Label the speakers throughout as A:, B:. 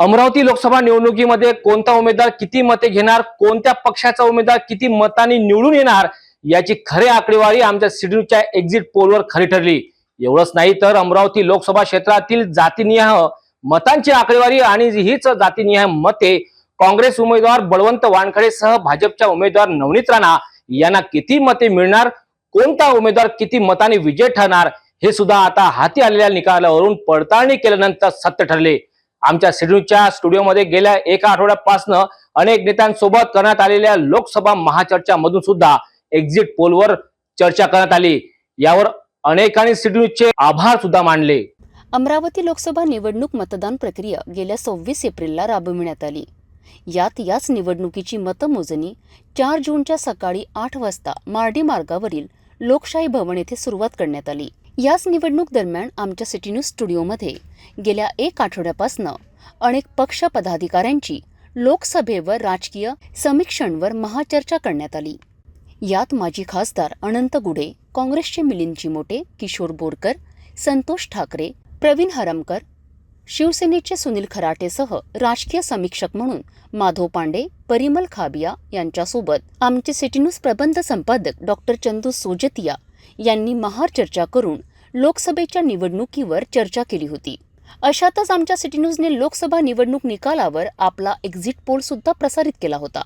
A: अमरावती लोकसभा निवडणुकीमध्ये कोणता उमेदवार किती मते घेणार कोणत्या पक्षाचा उमेदवार किती मतांनी निवडून येणार याची खरी आकडेवारी आमच्या सिडनीच्या एक्झिट पोलवर खरी ठरली. एवढंच नाही तर अमरावती लोकसभा क्षेत्रातील जातीनिय मतांची आकडेवारी आणि हीच जातीनिय मते काँग्रेस उमेदवार बळवंत वानखडेसह भाजपच्या उमेदवार नवनीत राणा यांना किती मते मिळणार कोणता उमेदवार किती मताने विजय ठरणार हे सुद्धा आता हाती आलेल्या निकालावरून पडताळणी केल्यानंतर सत्य ठरले. आमच्या सिडनीच्या स्टुडिओमध्ये गेल्या एका आठवड्यापासनं अनेक नेत्यांसोबत करण्यात आलेल्या लोकसभा महाचर्चा मधून सुद्धा एक्झिट पोलवर चर्चा करण्यात आली. यावर अनेकांनी सिडनीचे आभार सुद्धा मानले.
B: अमरावती लोकसभा निवडणूक मतदान प्रक्रिया गेल्या सव्वीस एप्रिलला राबविण्यात आली. यात याच निवडणुकीची मतमोजणी चार जूनच्या सकाळी आठ वाजता मार्डी मार्गावरील लोकशाही भवन येथे सुरुवात करण्यात आली. याच निवडणूक दरम्यान आमच्या सिटी न्यूज स्टुडिओमध्ये गेल्या एक आठवड्यापासनं अनेक पक्ष पदाधिकाऱ्यांची लोकसभेवर राजकीय समीक्षणवर महाचर्चा करण्यात आली. यात माजी खासदार अनंत गुडे काँग्रेसचे मिलिंद चिमोटे किशोर बोरकर संतोष ठाकरे प्रवीण हरमकर शिवसेनेचे सुनील खराटेसह राजकीय समीक्षक म्हणून माधव पांडे परिमल खाबिया यांच्यासोबत आमचे सिटी न्यूज प्रबंध संपादक डॉक्टर चंदू सोजतिया यांनी महार चर्चा करून लोकसभेच्या निवडणुकीवर चर्चा केली होती. अशातच आमच्या सिटी न्यूजने लोकसभा निवडणूक निकालावर आपला एक्झिट पोल सुद्धा प्रसारित केला होता.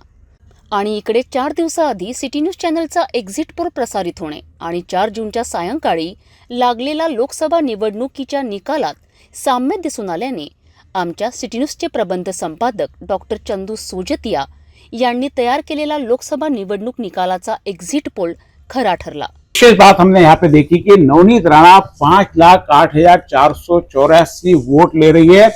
B: आणि इकडे चार दिवसाआधी सिटी न्यूज चॅनलचा एक्झिट पोल प्रसारित होणे आणि चार जूनच्या सायंकाळी लागलेला लोकसभा निवडणुकीच्या निकालात साम्य दिसून आल्याने आमच्या सिटी न्यूजचे प्रबंध संपादक डॉक्टर चंदू सोजतिया यांनी तयार केलेला लोकसभा निवडणूक निकालाचा एक्झिट पोल खरा ठरला.
C: विशेष बात हमने यहाँ पे देखी कि नवनीत राणा पाँच लाख आठ हज़ार चार सौ चौरासी वोट ले रही है।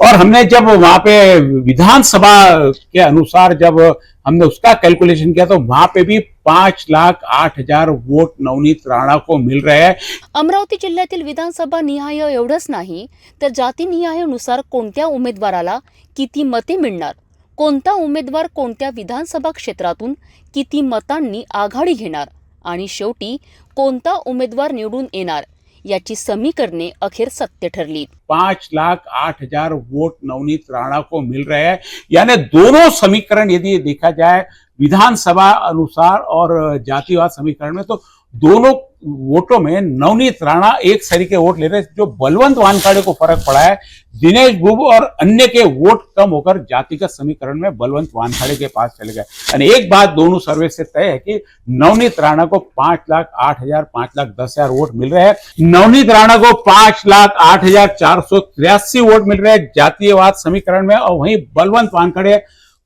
C: और हमने जब वहाँ पे विधानसभा के अनुसार जब हमने उसका कैलकुलेशन किया तो वहाँ पे भी पाँच लाख आठ हज़ार वोट नवनीत राणा को मिल रहे हैं।
B: अमरावती जिल्ह्यातील विधानसभा निहाय एवढंच नाही, तर जातीनिहायनुसार कोणत्या उमेदवाराला किती मते मिळणार? कोणता उमेदवार कोणत्या विधानसभा क्षेत्रातून किती मतांनी आघाडी घेणार? आणि शेवटी कोणता उमेदवार निवडून येणार याची समीकरणे अखेर सत्य ठरली
C: पांच लाख आठ हजार वोट नवनीत राणा को मिल रहे हैं. यानी दोनों समीकरण यदि देखा जाए विधानसभा अनुसार और जातिवाद समीकरण में तो दोनों वोटों में नवनीत राणा एक सरी के वोट ले रहे जो बलवंत वानखाड़े को फ़र्क पड़ा है। दिनेश बुब और अन्य के वोट कम होकर जातिगत समीकरण में बलवंत वानखाड़े के पास चले गए। यानी एक बात दोनों सर्वे से तय है कि नवनीत राणा को पाँच लाख आठ हज़ार, पाँच लाख दस हज़ार वोट मिल रहे हैं। नवनीत राणा को पाँच लाख आठ हज़ार चार सौ तिरासी वोट मिल रहे हैं जातीयवाद समीकरण में, और वहीं बलवंत वानखड़े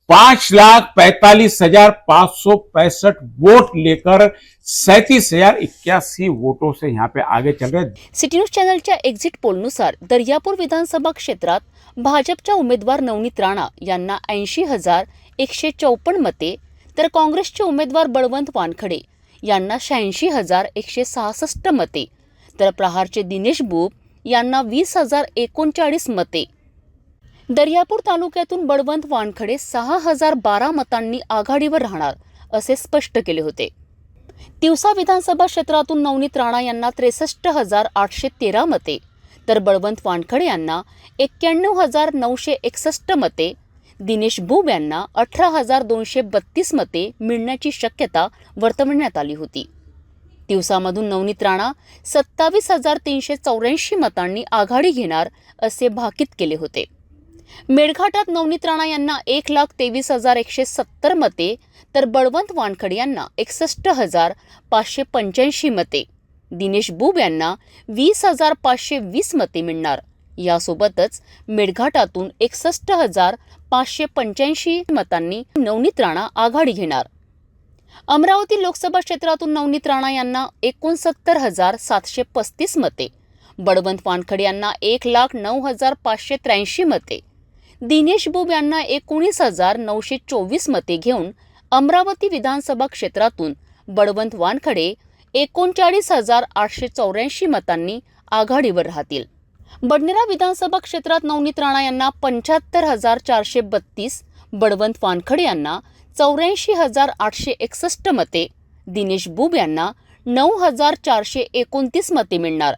C: पांच लाख पैतालीस हजार पांच सौ पैंसठ वोट लेकर सैतीस हजार इक्यासी वोटों से यहाँ पे आगे चल रहे
B: सिटी न्यूज चॅनलच्या एक्झिट पोलनुसार दर्यापूर विधानसभा क्षेत्रात भाजपच्या उमेदवार नवनीत राणा यांना ऐंशी हजार एकशे चौपन्न मते तर काँग्रेसचे उमेदवार बळवंत वानखडे यांना शहाऐंशी हजार एकशे सहासष्ट मते तर प्रहारचे दिनेश बुब यांना वीस हजार एकोणचाळीस मते. दर्यापूर तालुक्यातून बळवंत वानखडे सहा हजार बारा मतांनी आघाडीवर राहणार असे स्पष्ट केले होते. तिवसा विधानसभा क्षेत्रातून नवनीत राणा यांना त्रेसष्ट हजार आठशे तेरा मते तर बळवंत वानखडे यांना एक्क्याण्णव हजार नऊशे एकसष्ट मते दिनेश बुब यांना अठरा हजार दोनशे बत्तीस मते मिळण्याची शक्यता वर्तवण्यात आली होती. दिवसामधून नवनीत राणा सत्तावीस हजार तीनशे चौऱ्याऐंशी मतांनी आघाडी घेणार असे भाकीत केले होते. मेळघाटात नवनीत राणा यांना एक लाख तेवीस हजार एकशे सत्तर मते तर बळवंत वानखड यांना एकसष्ट हजार पाचशे पंच्याऐंशी मते. दिनेश बुब यांना वीस हजार पाचशे वीस मते मिळणार. यासोबतच मेळघाटातून एकसष्ट हजार पाचशे पंच्याऐंशी मतांनी नवनीत राणा आघाडी घेणार. अमरावती लोकसभा क्षेत्रातून नवनीत राणा यांना एकोणसत्तर हजार सातशे पस्तीस मते बळवंत वानखडे यांना एक लाख नऊ हजार पाचशे त्र्याऐंशी मते. दिनेश बुब यांना एकोणीस हजार नऊशे चोवीस मते घेऊन अमरावती विधानसभा क्षेत्रातून बळवंत वानखडे एकोणचाळीस हजार आठशे चौऱ्याऐंशी मतांनी आघाडीवर राहतील. बडनेरा विधानसभा क्षेत्रात नवनीत राणा यांना पंच्याहत्तर हजार चारशे बत्तीस बळवंत वानखडे यांना चौऱ्याऐंशी हजार आठशे एकसष्ट मते दिनेश बुब यांना नऊ हजार चारशे एकोणतीस मते मिळणार.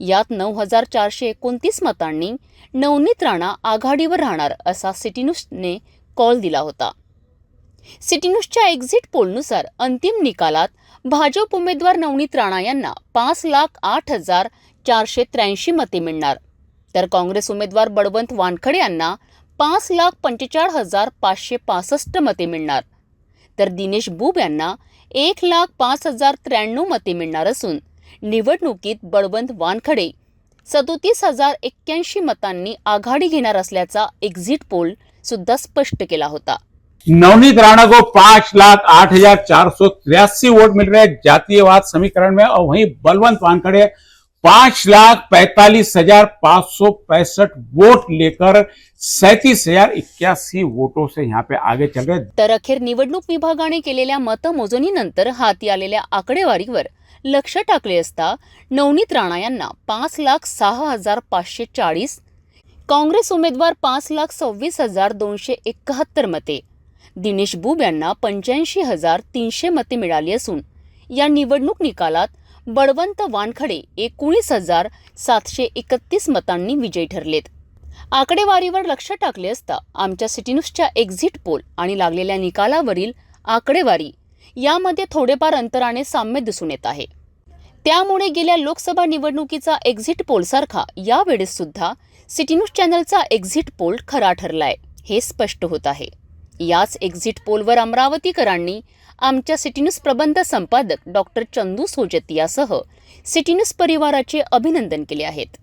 B: यात नऊ हजार चारशे एकोणतीस मतांनी नवनीत राणा आघाडीवर राहणार असा सिटी कॉल दिला होता. सिटी एक्झिट पोलनुसार अंतिम निकालात भाजप उमेदवार नवनीत राणा यांना पाच लाख आठ हजार चारशे त्र्याऐंशी मते मिळणार. तर काँग्रेस उमेदवार बळवंत वानखडे यांना पाच लाख पंचेचाळ हजार पाचशे पासष्ट मते मिळणार. तर दिनेश बुब यांना एक लाख पाच हजार त्र्याण्णव मते मिळणार असून निवडणुकीत बळवंत वानखडे. सदोतीस हजार एक्क्याऐंशी मतांनी आघाडी घेणार असल्याचा एक्झिट पोल सुद्धा स्पष्ट केला होता.
C: नवनीत राणा को पांच लाख आठ हजार चार सौ तिरासी वोट मिल रहे जातीयवाद समीकरण में और वहीं बलवंत वानखड़े पांच लाख पैंतालीस हजार पांच सौ पैंसठ वोट लेकर सैतीस हजार इक्यासी वोटों से यहाँ पे आगे चल रहे
B: तर अखेर निवडणूक विभागाने केलेल्या मतमोजणीनंतर हाती आलेल्या आकडेवारीवर लक्ष टाकले असता नवनीत राणा यांना पाच लाख सहा हजार पाचशे चाळीस काँग्रेस उमेदवार पाच लाख सव्वीस हजार दोनशे एकाहत्तर मते दिनेश बुब यांना पंच्याऐंशी हजार तीनशे मते मिळाली असून या निवडणूक निकालात बळवंत वानखडे एकोणीस हजार सातशे एकतीस मतांनी विजयी ठरलेत. आकडेवारीवर लक्ष टाकले असता आमच्या सिटीन्यूजच्या एक्झिट पोल आणि लागलेल्या निकालावरील आकडेवारी यामध्ये थोडेफार अंतराने साम्य दिसून येत आहे. त्यामुळे गेल्या लोकसभा निवडणुकीचा एक्झिट पोलसारखा यावेळेस सुद्धा सिटी न्यूज चॅनलचा एक्झिट पोल खरा ठरलाय हे स्पष्ट होत आहे. याच एक्झिट पोलवर अमरावतीकरांनी आमच्या सिटी न्यूज प्रबंध संपादक डॉक्टर चंदू सोजत यासह सिटी न्यूज परिवाराचे अभिनंदन केले आहेत.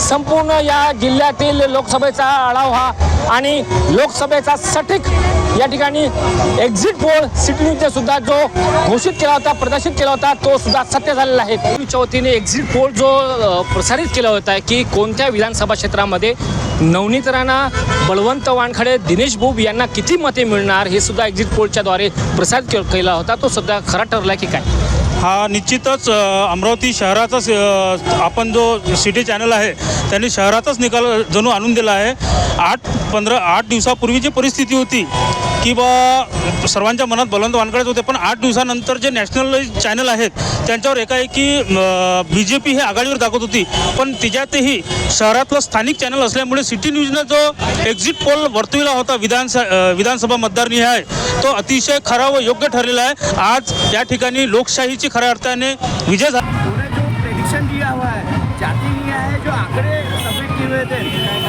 A: संपूर्ण या जिल्ह्यातील लोकसभेचा आढावा आणि लोकसभेचा सटीक या ठिकाणी एक्झिट पोल सिटी सुद्धा जो घोषित केला होता प्रदर्शित केला होता तो सुद्धा सत्य झालेला आहे. न्यूजच्या वतीने एक्झिट पोल जो प्रसारित केला होता की कोणत्या विधानसभा क्षेत्रामध्ये नवनीत राणा बळवंत वानखडे दिनेश बुब यांना किती मते मिळणार हे सुद्धा एक्झिट पोलच्या द्वारे प्रसारित के- केला होता तो सुद्धा खरा ठरला की काय?
D: हा निश्चितच अमरावती शहराचाच आपण जो सिटी चॅनल आहे त्यांनी शहराचाच निकाल जणू आणून दिला आहे. आठ पंधरा आठ दिवसापूर्वी जी परिस्थिती होती की बा सर्वांच्या मनात बलवंत वानकडेच होते पण आठ दिवसानंतर जे नॅशनल चॅनल आहेत त्यांच्यावर एकाएकी बी जे पी हे आघाडीवर दाखवत होती. पण तिच्यातही शहरातलं स्थानिक चॅनल असल्यामुळे सिटी न्यूजनं जो एक्झिट पोल वर्तविला होता विधानस विधानसभा मतदारनिहाय तो अतिशय खरा व योग्य ठरलेला आहे. आज या ठिकाणी लोकशाहीची खऱ्या अर्थाने विजय झाला
E: जो प्रेडिक्शन हुआ है है जो सबमिट किए थे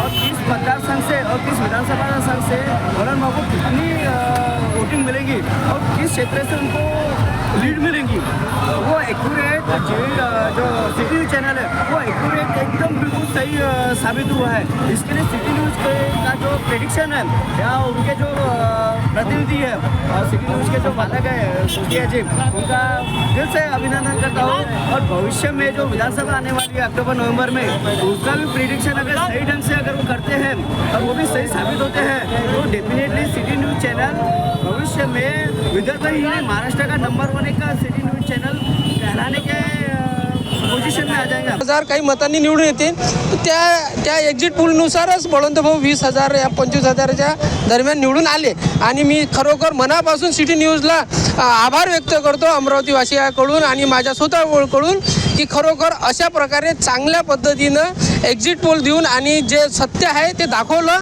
E: और किस मतदार संघ से और किस विधानसभा संघ से वरण बाबू वोटिंग मिलेगी और किस क्षेत्र से उनको लीड मिलेंगी? वो एक्यूरेट जो सिटी न्यूज़ चैनल है, वो एक्यूरेट एकदम बिल्कुल सही साबित हुआ है। इसके लिए सिटी न्यूज़ के, का जो प्रेडिक्शन है, या उनके जो प्रतिनिधि है और सिटी न्यूज़ के जो बालक है सोफिया जी उनका दिल से अभिनंदन करता हूँ। और भविष्य में जो विधानसभा आने वाली है अक्टूबर, नवंबर में, उसका भी प्रिडिक्शन अगर सही ढंग से अगर वो करते हैं, और वो भी सही साबित होते हैं तो definitely city news channel Vidarbha ही महाराष्ट्र का नंबर वन एक सिटी न्यूज चॅनल कहलाने के पोजिशन में आ जाएगा
F: हजार काही मतांनी निवडून येतील. त्या त्या एक्झिट पूलनुसारच बळवंत भाऊ वीस हजार या पंचवीस हजाराच्या दरम्यान निवडून आले. आणि मी खरोखर मनापासून सिटी न्यूजला आभार व्यक्त करतो अमरावतीवासियाकडून आणि माझ्या स्वतःकडून की खरोखर अशा प्रकारे चांगल्या पद्धतीनं एक्झिट पोल देऊन आणि जे सत्य आहे ते दाखवलं.